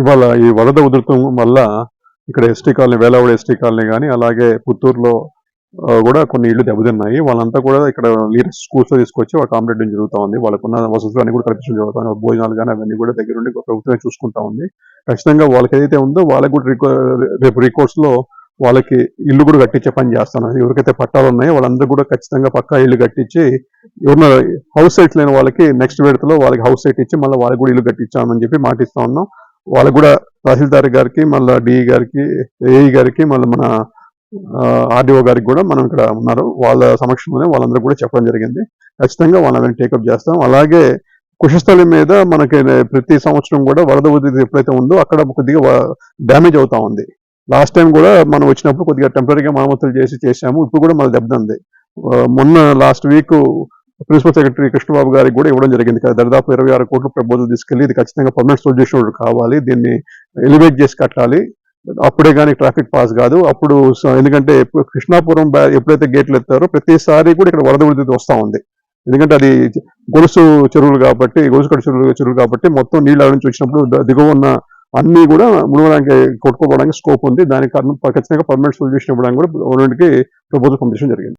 ఇవాళ ఈ వరద ఉధృతం వల్ల ఇక్కడ ఎస్టీ కాలనీ వేలావుడ ఎస్టీ కాలనీ కానీ అలాగే పుత్తూరులో కూడా కొన్ని ఇళ్ళు దెబ్బతిన్నాయి. వాళ్ళంతా కూడా ఇక్కడ లీడర్స్ స్కూల్స్లో తీసుకొచ్చి వాళ్ళ కాంపిటేషన్ జరుగుతూ ఉంది. వాళ్ళకున్న వసతులు అన్ని కూడా కల్పించడం జరుగుతుంది భోజనాలు కానీ అవన్నీ కూడా దగ్గర ఉండి ప్రభుత్వమే చూసుకుంటా ఉంది. ఖచ్చితంగా వాళ్ళకి ఏదైతే ఉందో వాళ్ళకి కూడా రికో- రేపు రికార్డ్స్లో వాళ్ళకి ఇల్లు కూడా కట్టించే పని చేస్తాను. ఎవరికైతే పట్టాలు ఉన్నాయో వాళ్ళందరూ కూడా ఖచ్చితంగా పక్కా ఇల్లు కట్టించి ఎవరిన హౌస్ సైట్ లేని వాళ్ళకి నెక్స్ట్ విడతలో వాళ్ళకి హౌస్ సైట్ ఇచ్చి మళ్ళీ వాళ్ళకి కూడా ఇల్లు కట్టించామని చెప్పి మాటిస్తా ఉన్నాం. వాళ్ళకి కూడా తహసీల్దార్ గారికి మళ్ళీ డిఈ గారికి ఏఈ గారికి మళ్ళీ మన ఆర్డీఓ గారికి కూడా మనం ఇక్కడ ఉన్నారు. వాళ్ళ సమక్షంలోనే వాళ్ళందరూ కూడా చెప్పడం జరిగింది. ఖచ్చితంగా వాళ్ళని టేకప్ చేస్తాం. అలాగే కుషస్థలం మీద మనకి ప్రతి సంవత్సరం కూడా వరద ఉధృతి ఎప్పుడైతే ఉందో అక్కడ కొద్దిగా డ్యామేజ్ అవుతా ఉంది. లాస్ట్ టైం కూడా మనం వచ్చినప్పుడు కొద్దిగా టెంపరీగా మరమ్మతులు చేసి చేసాము ఇప్పుడు కూడా మన దెబ్బతింది. మొన్న last week principal secretary Krishnababu గారికి కూడా ఇవ్వడం జరిగింది. కదా దాదాపు ఇరవై ఆరు కోట్ల ప్రపోజల్ తీసుకెళ్ళి ఇది ఖచ్చితంగా పర్మనెంట్ సొల్యూషన్ కావాలి. దీన్ని ఎలివేట్ చేసి కట్టాలి. అప్పుడే కానీ ట్రాఫిక్ పాస్ కాదు. అప్పుడు ఎందుకంటే కృష్ణాపురం ఎప్పుడైతే గేట్లు ఎత్తారో ప్రతిసారి కూడా ఇక్కడ వరద ఉడితే వస్తూ ఉంది. ఎందుకంటే అది గొలుసు చెరువులు కాబట్టి గొలుసు కట్టు చెరువులు చెరువులు కాబట్టి మొత్తం నీళ్ళ నుంచి వచ్చినప్పుడు దిగువ ఉన్న అన్ని కూడా మునవడానికి కొట్టుకోవడానికి స్కోప్ ఉంది. దానికి కారణం ఖచ్చితంగా పర్మనెంట్ సొల్యూషన్ ఇవ్వడానికి కూడా గవర్నమెంట్కి ప్రపోజల్ పంపించడం జరిగింది.